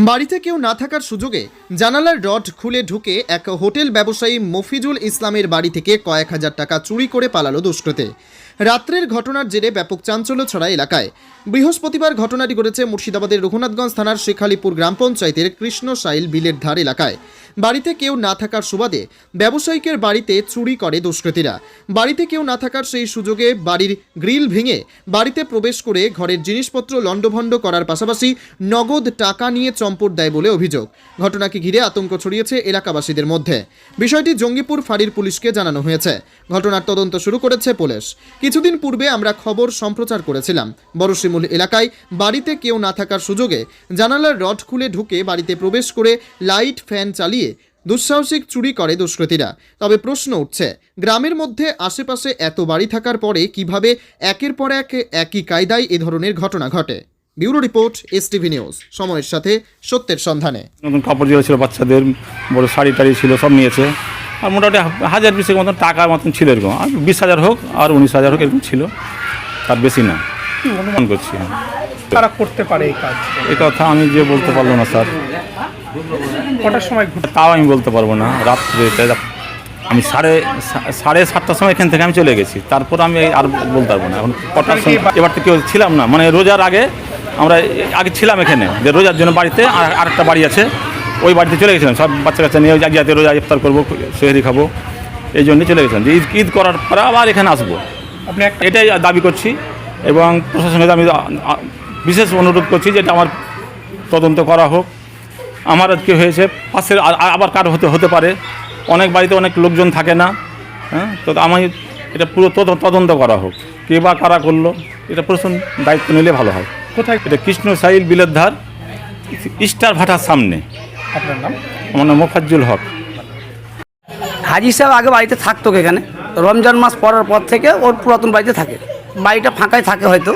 বাড়িতে কেউ না থাকার সুযোগে জানালার রড খুলে ঢুকে এক হোটেল ব্যবসায়ী মফিজুল ইসলামের বাড়ি থেকে কয়েক হাজার টাকা চুরি করে পালালো দুষ্কৃতে। রাত্রের ঘটনার জেরে ব্যাপক চাঞ্চল্য ছড়া এলাকায়। বৃহস্পতিবার ঘটনাটি ঘটেছে মুর্শিদাবাদের রঘুনাথগঞ্জ থানার শেখালিপুর গ্রাম পঞ্চায়েতের কৃষ্ণসাইল বিলের ধার এলাকায়। বাড়িতে কেউ না থাকার সুবাদে ব্যবসায়িকের বাড়িতে চুরি করে দুষ্কৃতীরা। বাড়িতে কেউ না থাকার সেই সুযোগে বাড়ির গ্রিল ভেঙে বাড়িতে প্রবেশ করে ঘরের জিনিসপত্র লণ্ডভণ্ড করার পাশাপাশি নগদ টাকা নিয়ে চম্পট দেয় বলে অভিযোগ। ঘটনাকে ঘিরে আতঙ্ক ছড়িয়েছে এলাকাবাসীদের মধ্যে। বিষয়টি জঙ্গিপুর ফাঁড়ির পুলিশকে জানানো হয়েছে। ঘটনার তদন্ত শুরু করেছে পুলিশ। কিছুদিন পূর্বে আমরা খবর সম্প্রচার করেছিলাম। বড়শিমুল এলাকায় বাড়িতে কেউ না থাকার সুযোগে জানালার রড খুলে ঢুকে বাড়িতে প্রবেশ করে লাইট ফ্যান চালিয়ে দুঃসাহসিক চুরি করে দুষ্কৃতীরা। তবে প্রশ্ন উঠছে, গ্রামের মধ্যে আশেপাশে এত বাড়ি থাকার পরে কীভাবে একের পর এক একই কায়দায় এ ধরনের ঘটনা ঘটে? Bureau report S TV news. সময়ের সাথে সত্যের সন্ধানে। নতুন কাপড় ছিল বাচ্চাদের, বড় শাড়ি টাড়ি ছিল, সব নিয়েছে। আর মোটামুটি হাজার বিশেক মতন টাকার মতন ছিল এরকম। আর বিশ হাজার হোক আর উনিশ হাজার হোক এরকম ছিল। তার বেশি না। অনুমান করছি। তারা করতে পারে এই কাজ। এই কথা আমি যে বলতে পারব না স্যার। কটার সময় তাও আমি বলতে পারব না। রাত্রে আমি সাড়ে সাড়ে সাতটার সময় এখান থেকে আমি চলে গেছি। তারপর আমি আর বলতে পারব না। এখন কটার সময় এবার তো কেউ ছিলাম না। মানে রোজার আগে আমরা আগে ছিলাম এখানে। যে রোজার জন্য বাড়িতে আর আরেকটা বাড়ি আছে। ওই বাড়িতে চলে গেছিলাম। সব বাচ্চা কাচ্চা নিয়ে যাতে রোজা ইফতার করব সেহরি খাব এই জন্যই চলে গেছিলাম। যে ঈদ ঈদ করার পরে আবার এখানে আসব। আপনি এটাই দাবি করছি এবং প্রশাসনের আমি বিশেষ অনুরোধ করছি যে এটা আমার তদন্ত করা হোক। আমার আজকে হয়েছে পাশের আবার কার হতে হতে পারে। অনেক বাড়িতে অনেক লোকজন থাকে না হ্যাঁ? তো আমি এটা পুরো তদ- তদন্ত করা হোক। কে বা কারা করল এটা প্রশাসন দায়িত্ব নিলে ভালো হয়। কোথায় এটা কৃষ্ণ সাইল বিলের ধার স্টার ভাটার সামনে। আপনার নাম? আমার নাম মোফাজ্জুল হক। হাজি সাহেব আগে বাড়িতে থাকতো এখানে? রমজান মাস পড়ার পর থেকে ওর পুরাতন বাড়িতে থাকে। বাড়িটা ফাঁকাই থাকে হয়তো।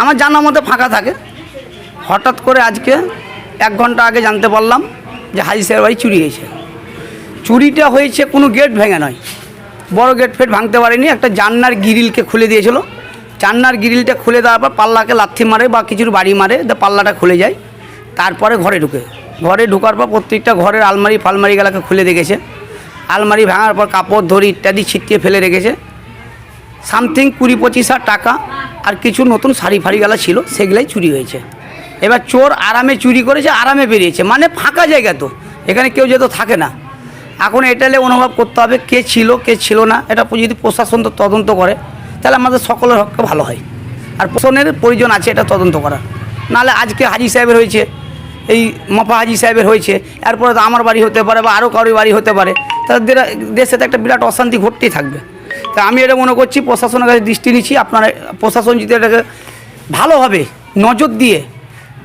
আমার জানার মধ্যে ফাঁকা থাকে। হঠাৎ করে আজকে এক ঘণ্টা আগে জানতে পারলাম যে হাজি সাহেব বাড়ি চুরি হয়েছে। চুরিটা হয়েছে কোনো গেট ভেঙে নয়। বড় গেট ফেট ভাঙতে পারেনি। একটা জান্নার গিরিলকে খুলে দিয়েছিল। জান্নার গিরিলটা খুলে দেওয়ার পর পাল্লাকে লাথি মারে বা কিছুর বাড়ি মারে পাল্লাটা খুলে যায়। তারপরে ঘরে ঢুকে। ঘরে ঢোকার পর প্রত্যেকটা ঘরের আলমারি ফালমারিগুলোকে খুলে রেখেছে আলমারি ভাঙার পর কাপড় ধরি ইত্যাদি ছিটিয়ে ফেলে রেখেছে। সামথিং কুড়ি পঁচিশ হাজার টাকা আর কিছু নতুন শাড়ি ফাড়িগুলো ছিল, সেগুলাই চুরি হয়েছে। এবার চোর আরামে চুরি করেছে, আরামে বেরিয়েছে। মানে ফাঁকা জায়গা তো, এখানে কেউ যেহেতু থাকে না। এখন এটালে অনুভব করতে হবে, কে ছিল কে ছিল না, এটা যদি প্রশাসন তো তদন্ত করে, তাহলে আমাদের সকলের হককে ভালো হয়। আর প্রশাসনের প্রয়োজন আছে এটা তদন্ত করার। নাহলে আজকে হাজি সাহেবের হয়েছে এই মফা হাজি সাহেবের হয়েছে। এরপরে তো আমার বাড়ি হতে পারে বা আরও কারোর বাড়ি হতে পারে। তাদের দেরা- দেশে তো একটা বিরাট অশান্তি ঘটতেই থাকবে। তা আমি এটা মনে করছি প্রশাসনের কাছে দৃষ্টি নিচ্ছি আপনারা প্রশাসন যদি এটাকে ভালোভাবে নজর দিয়ে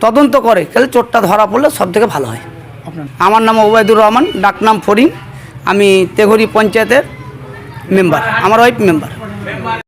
তদন্ত করে তাহলে চোরটা ধরা পড়লে সব থেকে ভালো হয়। আমার নাম ওবায়দুর রহমান ডাকনাম ফরিং আমি তেঘরি পঞ্চায়েতের মেম্বার আমার ওয়াইফ মেম্বার